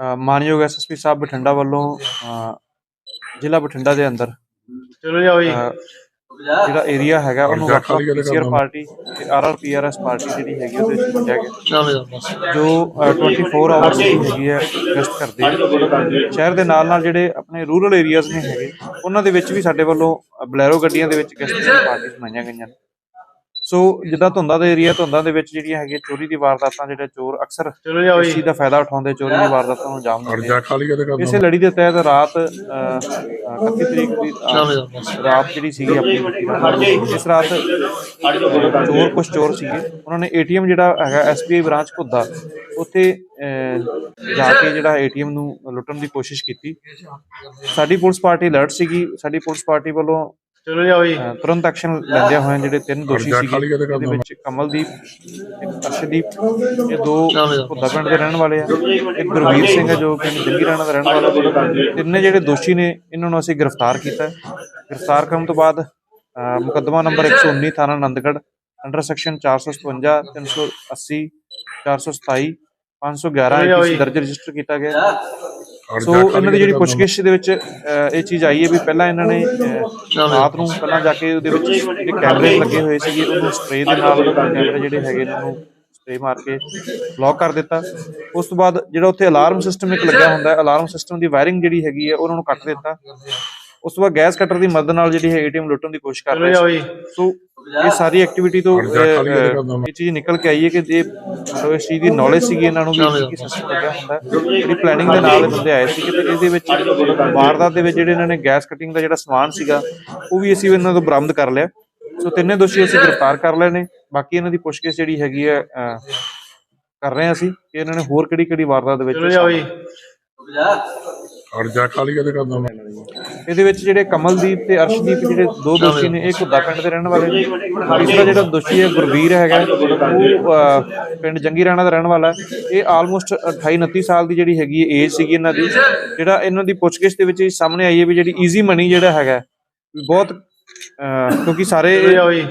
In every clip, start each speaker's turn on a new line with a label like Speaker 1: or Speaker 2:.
Speaker 1: ਮਾਨਯੋਗ ਐਸਐਸਪੀ ਸਾਹਿਬ ਬਠਿੰਡਾ ਵੱਲੋਂ ਜ਼ਿਲ੍ਹਾ ਬਠਿੰਡਾ ਦੇ ਅੰਦਰ
Speaker 2: ਚਲੋ ਜਾਓ ਜੀ।
Speaker 1: ਅ, ਜਿਹੜਾ ਏਰੀਆ ਹੈਗਾ ਉਹਨੂੰ ਪੀਸੀਆਰ? ਪਾਰਟੀ ਤੇ ਆਰਆਰਪੀਆਰਐਸ ਪਾਰਟੀ ਜਿਹੜੀ ਹੈਗੀ ਉਹਦੇ ਵਿੱਚ ਵੰਡਿਆ ਗਿਆ। ਜੋ ਅ, 24 ਆਵਰਸ ਦੀ ਹੈਗੀ ਹੈ ਗਸ਼ਤ ਕਰਦੇ ਸ਼ਹਿਰ ਦੇ ਨਾਲ ਨਾਲ ਜਿਹੜੇ ਆਪਣੇ ਰੂਰਲ ਏਰੀਆਜ਼ ਨੇ ਹੈਗੇ ਉਹਨਾਂ ਦੇ ਵਿੱਚ ਵੀ ਸਾਡੇ ਵੱਲੋਂ ਬਲੈਰੋ ਗੱਡੀਆਂ ਦੇ ਵਿੱਚ ਗਸ਼ਤ ਦੀਆਂ ਪਾਰਟੀਆਂ ਬਣਾਈਆਂ ਗਈਆਂ। ਨੇ ਸੋ ਜਿੱਦਾਂ ਧੁੰਦਾਂ ਦੇ ਏਰੀਆ ਧੁੰਦਾਂ ਦੇ ਵਿੱਚ ਜਿਹੜੀਆਂ ਹੈਗੀਆਂ ਚੋਰੀ ਦੀ ਵਾਰਦਾਤਾਂ ਜਿਹੜੇ ਚੋਰ ਅਕਸਰ ਇਸ ਚੀਜ਼ ਦਾ ਫਾਇਦਾ ਉਠਾਉਂਦੇ ਚੋਰੀ ਦੀ ਵਾਰਦਾਤਾਂ ਨੂੰ ਅੰਜਾਮ ਦਿੰਦੇ ਇਸੇ ਲੜੀ ਦੇ ਤਹਿਤ ਰਾਤ ਅ, ਅ, 31 ਤਰੀਕ ਦੀ ਰਾਤ ਜਿਹੜੀ ਸੀਗੀ ਆਪਣੀ ਇਸ ਰਾਤ ਚੋਰ ਕੁਝ ਚੋਰ ਸੀਗੇ। ਉਹਨਾਂ ਨੇ ਏਟੀਐਮ ਜਿਹੜਾ ਹੈਗਾ ਐਸਬੀਆਈ ਬ੍ਰਾਂਚ ਘੁੱਦਾ ਉੱਥੇ ਅਹ, ਜਾ ਕੇ ਜਿਹੜਾ ਏਟੀਐਮ ਨੂੰ ਲੁੱਟਣ ਦੀ ਕੋਸ਼ਿਸ਼ ਕੀਤੀ। ਸਾਡੀ ਪੁਲਿਸ ਪਾਰਟੀ ਅਲਰਟ ਸੀਗੀ। ਸਾਡੀ ਪੁਲਿਸ ਪਾਰਟੀ ਵੱਲੋਂ
Speaker 2: ਚਲੋ ਜਾਓ ਜੀ
Speaker 1: ਅਹ, ਤੁਰੰਤ ਐਕਸ਼ਨ ਲੈਂਦਿਆਂ ਹੋਇਆਂ ਜਿਹੜੇ ਤਿੰਨ ਦੋਸ਼ੀ ਸੀਗੇ
Speaker 3: ਕਰਨਾ
Speaker 1: ਵਿੱਚ ਕਮਲਦੀਪ ਇੱਕ ਅਰਸ਼ਦੀਪ ਇਹ ਦੋ ਘੁੱਦਾ ਪਿੰਡ ਦੇ ਰਹਿਣ ਵਾਲੇ ਆ ਇੱਕ ਗੁਰਵੀਰ ਸਿੰਘ ਹੈ ਜੋ ਪਿੰਡ ਜੰਗੀ ਰਾਣਾ ਦਾ ਰਹਿਣ ਵਾਲਾ ਹੈ। ਤਿੰਨੇ ਜਿਹੜੇ ਦੋਸ਼ੀ ਨੇ ਇਹਨਾਂ ਨੂੰ ਅਸੀਂ ਗ੍ਰਿਫਤਾਰ ਕੀਤਾ ਹੈ। ਗ੍ਰਿਫਤਾਰ ਕਰਨ ਤੋਂ ਬਾਅਦ ਅਹ, ਮੁਕੱਦਮਾ ਨੰਬਰ 119 ਥਾਣਾ ਆਨੰਦਗੜ੍ਹ ਅੰਡਰ ਸੈਕਸ਼ਨ 455 380 427 511 IPC ਦਰਜ ਰਜਿਸਟਰ ਕੀਤਾ ਗਿਆ ਹੈ। ਸੋ ਇਹਨਾਂ ਦੀ ਜਿਹੜੀ ਪੁੱਛਗਿੱਛ ਦੇ ਵਿੱਚ ਇਹ ਚੀਜ਼ ਆਈ ਹੈ ਵੀ ਪਹਿਲਾਂ ਇਹਨਾਂ ਨੇ ਰਾਤ ਨੂੰ ਪਹਿਲਾਂ ਜਾ ਕੇ ਉਹਦੇ ਵਿੱਚ ਜਿਹੜੇ ਕੈਮਰੇ ਲੱਗੇ ਹੋਏ ਸੀਗੇ ਉਹਨੂੰ ਸਪਰੇਅ ਦੇ ਨਾਲ ਕੈਮਰੇ ਜਿਹੜੇ ਹੈਗੇ ਇਹਨਾਂ ਨੂੰ ਸਪਰੇਅ ਮਾਰ ਕੇ ਬਲੌਕ ਕਰ ਦਿੱਤਾ। ਉਸ ਤੋਂ ਬਾਅਦ ਜਿਹੜਾ ਉੱਥੇ ਅਲਾਰਮ ਸਿਸਟਮ ਇੱਕ ਲੱਗਿਆ ਹੁੰਦਾ ਹੈ ਅਲਾਰਮ ਸਿਸਟਮ ਦੀ ਵਾਇਰਿੰਗ ਜਿਹੜੀ ਹੈਗੀ ਹੈ ਉਹਨਾਂ ਨੂੰ ਕੱਟ ਦਿੱਤਾ। ਉਸ ਤੋਂ ਬਾਅਦ ਗੈਸ ਕਟਰ ਦੀ ਮਦਦ ਨਾਲ ਜਿਹੜੀ ਹੈ ਏਟੀਐਮ ਲੁੱਟਣ ਦੀ ਕੋਸ਼ਿਸ਼ ਕਰ ਰਹੇ ਸੀ। ਇਹ ਸਾਰੀ ਐਕਟੀਵਿਟੀ ਤੋਂ ਇਹ ਚੀਜ਼ ਨਿਕਲ ਕੇ ਆਈ ਹੈ ਕਿ ਜੇ ਮਤਲਬ ਇਸ ਚੀਜ਼ ਦੀ ਨੌਲੇਜ ਸੀਗੀ ਇਹਨਾਂ ਨੂੰ ਵੀ ਕੀ ਸਿਸਟਮ ਲੱਗਿਆ ਹੁੰਦਾ। ਜਿਹੜੀ ਪਲੈਨਿੰਗ ਦੇ ਨਾਲ ਇਹ ਬੰਦੇ ਆਏ ਸੀ ਤੇ ਇਹਦੇ ਵਿੱਚ ਵਾਰਦਾਤ ਦੇ ਵਿੱਚ ਜਿਹੜੇ ਇਹਨਾਂ ਨੇ ਗੈਸ ਕਟਿੰਗ ਦਾ ਜਿਹੜਾ ਸਮਾਨ ਸੀਗਾ ਉਹ ਵੀ ਅਸੀਂ ਇਹਨਾਂ ਤੋਂ ਬਰਾਮਦ ਕਰ ਲਿਆ। ਸੋ ਤਿੰਨੇ ਦੋਸ਼ੀ ਅਸੀਂ ਗ੍ਰਿਫਤਾਰ ਕਰ ਲਏ ਨੇ। ਬਾਕੀ ਇਹਨਾਂ ਦੀ ਪੁੱਛਗਿੱਛ ਜਿਹੜੀ ਹੈਗੀ ਹੈ ਕਰ ਰਹੇ ਹਾਂ ਅਸੀਂ ਕਿ ਇਹਨਾਂ ਨੇ ਹੋਰ ਕਿਹੜੀ ਕਿਹੜੀ ਵਾਰਦਾਤ ਦੇ ਵਿੱਚ
Speaker 2: ਚਲੋ ਜਾਓ ਜੀ
Speaker 3: ਅਰਜਾ ਖਾਲੀ
Speaker 1: ਇਹਦੇ ਵਿੱਚ ਜਿਹੜੇ ਕਮਲਦੀਪ ਤੇ ਅਰਸ਼ਦੀਪ ਜਿਹੜੇ ਦੋ ਦੋਸ਼ੀ ਨੇ, ਇਹ ਘੁੱਦਾ ਪਿੰਡ ਦੇ ਰਹਿਣ ਵਾਲੇ ਨੇ। ਤੀਸਰਾ ਜਿਹੜਾ ਦੋਸ਼ੀ ਹੈ, ਗੁਰਵੀਰ ਹੈਗਾ, ਉਹ ਪਿੰਡ ਜੰਗੀ ਰਾਣਾ ਦਾ ਰਹਿਣ ਵਾਲਾ ਹੈ। ਇਹ ਆਲਮੋਸਟ 28 29 ਸਾਲ ਦੀ ਜਿਹੜੀ ਹੈਗੀ ਏਜ ਸੀਗੀ ਇਹਨਾਂ ਦੀ। ਜਿਹੜਾ ਇਹਨਾਂ ਦੀ ਪੁੱਛਗਿੱਛ ਦੇ ਵਿੱਚ ਸਾਹਮਣੇ ਆਈ ਹੈ ਵੀ ਜਿਹੜੀ ਈਜ਼ੀ ਮਨੀ ਜਿਹੜਾ ਹੈਗਾ, ਬਹੁਤ ਕਿਉਂਕਿ ਸਾਰੇ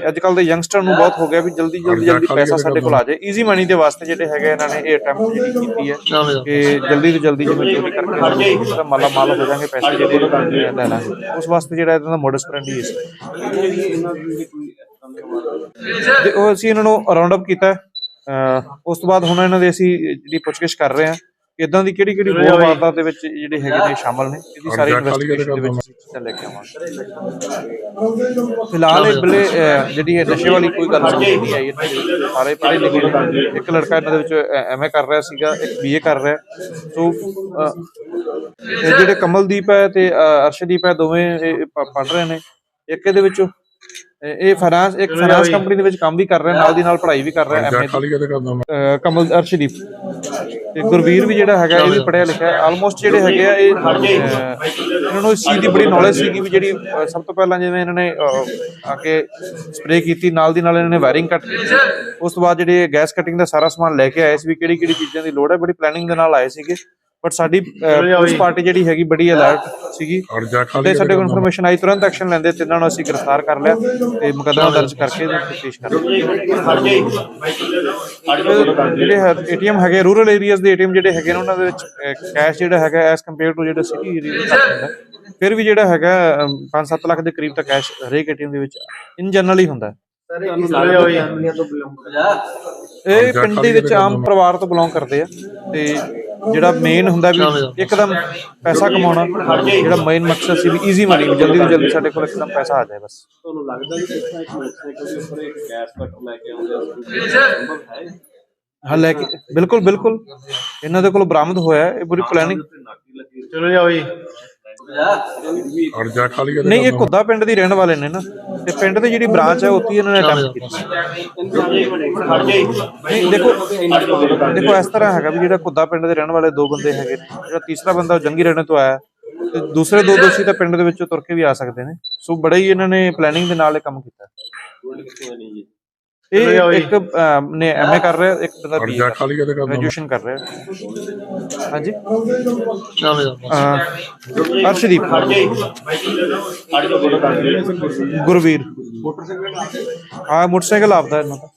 Speaker 1: ਅੱਜ ਕੱਲ ਦੇ ਯੰਗਸਟਰ ਨੂੰ ਬਹੁਤ ਹੋ ਗਿਆ ਵੀ ਜਲਦੀ ਜਲਦੀ ਜਲਦੀ ਪੈਸਾ ਸਾਡੇ ਕੋਲ ਆ ਜਾਏ। ਈਜ਼ੀ ਮਨੀ ਦੇ ਵਾਸਤੇ ਜਿਹੜੇ ਹੈਗੇ ਇਹਨਾਂ ਨੇ ਇਹ ਅਟੈਂਪਟ ਜਿਹੜੀ ਕੀਤੀ ਹੈ ਕਿ ਜਲਦੀ ਤੋਂ ਜਲਦੀ ਜਿਵੇਂ ਚੋਰੀ ਕਰਕੇ ਤਰ੍ਹਾਂ ਮਾਲਾ ਮਾਲ ਹੋ ਜਾਣਗੇ ਪੈਸੇ ਜਿਹੜੇ ਲੈ ਲਾਂਗੇ ਉਸ ਵਾਸਤੇ ਜਿਹੜਾ ਇਹਨਾਂ ਦਾ ਮੋਡਸ ਫਰੈਂਡਲੀ ਇਸ ਤੇ ਉਹ ਅਸੀਂ ਇਹਨਾਂ ਨੂੰ ਰਾਉਂਡ ਅਪ ਕੀਤਾ। ਉਸ ਤੋਂ ਬਾਅਦ ਹੁਣ ਇਹਨਾਂ ਦੇ ਅਸੀਂ ਜਿਹੜੀ ਪੁੱਛਗਿੱਛ ਕਰ ਰਹੇ ਹਾਂ। ਇਦਾਂ ਦੀ ਕਿਹੜੀ ਕਿਹੜੀ ਹੋਰ ਵਾਰਦਾਤ ਦੇ ਵਿੱਚ ਜਿਹੜੇ ਹੈਗੇ ਨੇ ਸ਼ਾਮਲ ਨੇ? ਇਹਦੀ ਸਾਰੀ ਇਨਵੈਸਟੀਗੇਸ਼ਨ ਦੇ ਵਿੱਚ ਅਸੀਂ ਚੀਜ਼ਾਂ ਲੈ ਕੇ ਆਵਾਂਗੇ ਫਿਲਹਾਲ ਇਹ ਬਲੇ ਜਿਹੜੀ ਹੈ ਨਸ਼ੇ ਵਾਲੀ ਕੋਈ ਗੱਲ ਨਹੀਂ ਆਈ ਵਿੱਚ। ਸਾਰੇ ਪੜ੍ਹੇ ਲਿਖੇ ਇੱਕ ਲੜਕਾ ਇਹਨਾਂ ਦੇ ਵਿੱਚ ਐਮਏ ਕਰ ਰਿਹਾ ਸੀਗਾ ਇੱਕ ਬੀਏ ਕਰ ਰਿਹਾ। ਸੋ ਇਹ ਜਿਹੜੇ ਕਮਲਦੀਪ ਹੈ ਤੇ ਅਰਸ਼ਦੀਪ ਹੈ ਦੋਵੇਂ ਇਹ ਪ- ਪੜ੍ਹ ਰਹੇ ਨੇ। ਇੱਕ ਇਹਦੇ ਵਿੱਚੋਂ ਇਹ- ਫਾਈਨਾਂਸ ਇੱਕ ਫਾਈਨਾਂਸ ਕੰਪਨੀ ਦੇ ਵਿੱਚ ਕੰਮ ਵੀ ਕਰ ਰਿਹਾ ਨਾਲ ਦੀ ਨਾਲ ਪੜ੍ਹਾਈ ਵੀ ਕਰ ਰਿਹਾ ਐਮਏ ਕਮਲ ਅਰਸ਼ਦੀਪ। ਤੇ ਗੁਰਵੀਰ ਵੀ ਜਿਹੜਾ ਹੈਗਾ ਇਹ ਵੀ ਪੜਿਆ ਲਿਖਿਆ ਹੈ ਆਲਮੋਸਟ ਜਿਹੜੇ ਹੈਗੇ ਆ ਇਹ ਅਹ, ਇਹਨਾਂ ਨੂੰ ਇਸ ਚੀਜ਼ ਦੀ ਬੜੀ ਨੌਲੇਜ ਸੀਗੀ ਵੀ ਜਿਹੜੀ ਅਹ, ਸਭ ਤੋਂ ਪਹਿਲਾਂ ਜਿਵੇਂ ਇਹਨਾਂ ਨੇ ਅਹ, ਆ ਕੇ ਸਪਰੇਅ ਕੀਤੀ ਨਾਲ ਦੀ ਨਾਲ ਇਹਨਾਂ ਨੇ ਵਾਇਰਿੰਗ ਕੱਟ ਕੀਤੀ। ਉਸ ਤੋਂ ਬਾਅਦ ਜਿਹੜੇ ਗੈਸ ਕਟਿੰਗ ਦਾ ਸਾਰਾ ਸਮਾਨ ਲੈ ਕੇ ਆਏ ਸੀ ਵੀ ਕਿਹੜੀ ਕਿਹੜੀ ਚੀਜ਼ਾਂ ਦੀ ਲੋੜ ਹੈ ਬੜੀ ਪਲੈਨਿੰਗ ਦੇ ਨਾਲ ਆਏ ਸੀਗੇ। ਬਟ ਸਾਡੀ ਪੁਲਿਸ ਪਾਰਟੀ ਜਿਹੜੀ ਹੈਗੀ ਬੜੀ ਅਲਰਟ ਸੀਗੀ ਤੇ ਸਾਡੇ ਕੋਲ ਇਨਫੋਰਮੇਸ਼ਨ ਆਈ ਤੁਰੰਤ ਐਕਸ਼ਨ ਲੈਂਦੇ ਤਿੰਨਾਂ ਨੂੰ ਅਸੀਂ ਗ੍ਰਿਫਤਾਰ ਕਰ ਲਿਆ ਤੇ ਮੁਕੱਦਮਾ ਦਰਜ ਕਰਕੇ ਇਹਨੂੰ ਤਫਤੀਸ਼ ਕਰ ਹਾਂ। ਜਿਹੜੇ ਏਟੀਐਮ ਹੈਗੇ ਰੂਰਲ ਏਰੀਆਜ਼ ਦੇ ਏਟੀਐਮ ਜਿਹੜੇ ਹੈਗੇ ਨੇ ਉਹਨਾਂ ਦੇ ਵਿੱਚ ਕੈਸ਼ ਜਿਹੜਾ ਹੈਗਾ ਐਸ ਕੰਪੇਅਰ ਟੂ ਜਿਹੜਾ ਸਿਟੀ ਏਰੀਆ ਦੇ। ਫਿਰ ਵੀ ਜਿਹੜਾ ਹੈਗਾ 5-7 ਲੱਖ ਦੇ ਕਰੀਬ ਤਾਂ ਕੈਸ਼ ਹਰੇਕ ਏਟੀਐਮ ਦੇ ਵਿੱਚ ਇਨ ਜਨਰਲ ਹੀ ਹੁੰਦਾ ਇਹ ਪਿੰਡ ਦੇ ਵਿੱਚ ਆਮ ਪਰਿਵਾਰ ਤੋਂ ਬਿਲੋਂਗ ਕਰਦੇ ਆ ਤੇ ਜਿਹੜਾ ਮੇਨ ਹੁੰਦਾ ਵੀ ਇੱਕਦਮ ਪੈਸਾ ਕਮਾਉਣਾ ਜਿਹੜਾ ਮੇਨ ਮਕਸਦ ਸੀ ਵੀ ਈਜ਼ੀ ਮਨੀ ਵੀ ਜਲਦੀ ਤੋਂ ਜਲਦੀ ਸਾਡੇ ਕੋਲ ਇੱਕਦਮ ਪੈਸਾ ਆ ਜਾਏ ਬਸ।
Speaker 4: ਤੁਹਾਨੂੰ ਲੱਗਦਾ ਕਿ ਕਿਸ ਤਰ੍ਹਾਂ ਇੱਕ ਮੋਟਰਸਾਈਕਲ ਦੇ ਉੱਪਰ ਇੱਕ ਗੈਸ ਕਟਰ ਲੈ ਕੇ ਆਉਂਦੇ ਆ? ਸੰਭਵ ਹੈ
Speaker 1: ਹਾਂ ਲੈ ਕੇ ਬਿਲਕੁਲ ਬਿਲਕੁਲ। ਇਹਨਾਂ ਦੇ ਕੋਲ ਬਰਾਮਦ ਹੋਇਆ ਇਹ ਪੂਰੀ ਪਲੈਨਿੰਗ
Speaker 2: ਚਲੋ ਜਾਓ ਜੀ।
Speaker 3: ਅਰਜਾ ਖਾਲੀ
Speaker 1: ਨਹੀਂ ਇਹ ਘੁੱਦਾ ਪਿੰਡ ਦੀ ਰਹਿਣ ਵਾਲੇ ਨੇ ਨਾ। ਤੇ ਪਿੰਡ ਦੀ ਜਿਹੜੀ ਬ੍ਰਾਂਚ ਹੈ ਉੱਥੇ ਇਹਨਾਂ ਨੇ ਅਟੈਂਪਟ ਕੀਤੀ। ਨਹੀਂ ਦੇਖੋ ਦੇਖੋ ਇਸ ਤਰ੍ਹਾਂ ਹੈਗਾ ਵੀ ਜਿਹੜਾ ਘੁੱਦਾ ਪਿੰਡ ਦੇ ਰਹਿਣ ਵਾਲੇ ਦੋ ਬੰਦੇ ਹੈਗੇ ਨੇ ਜਿਹੜਾ ਤੀਸਰਾ ਬੰਦਾ ਉਹ ਜੰਗੀ ਰਹਿਣੇ ਤੋਂ ਆਇਆ ਤੇ ਦੂਸਰੇ ਦੋ ਦੋਸ਼ੀ ਤਾਂ ਪਿੰਡ ਦੇ ਵਿੱਚੋਂ ਤੁਰ ਕੇ ਵੀ ਆ ਸਕਦੇ ਨੇ। ਸੋ ਬੜਾ ਹੀ ਇਹਨਾਂ ਨੇ ਪਲੈਨਿੰਗ ਦੇ ਨਾਲ ਇਹ ਕੰਮ ਕੀਤਾ। ਇਹ ਇੱਕ ਨੇ ਐਮਏ ਕਰ ਰਿਹਾ ਇੱਕ ਬੰਦਾ ਬੀ ਗ੍ਰੈਜੂਏਸ਼ਨ ਕਰ ਰਿਹਾ। ਹਾਂਜੀ।
Speaker 2: ਚਲੋ ਜਾਓ
Speaker 1: ਅਹ, ਅਰਸ਼ਦੀਪ। ਗੁਰਵੀਰ। ਹਾਂ ਮੋਟਰਸਾਈਕਲ ਆਪਦਾ ਇਹਨਾਂ ਦਾ।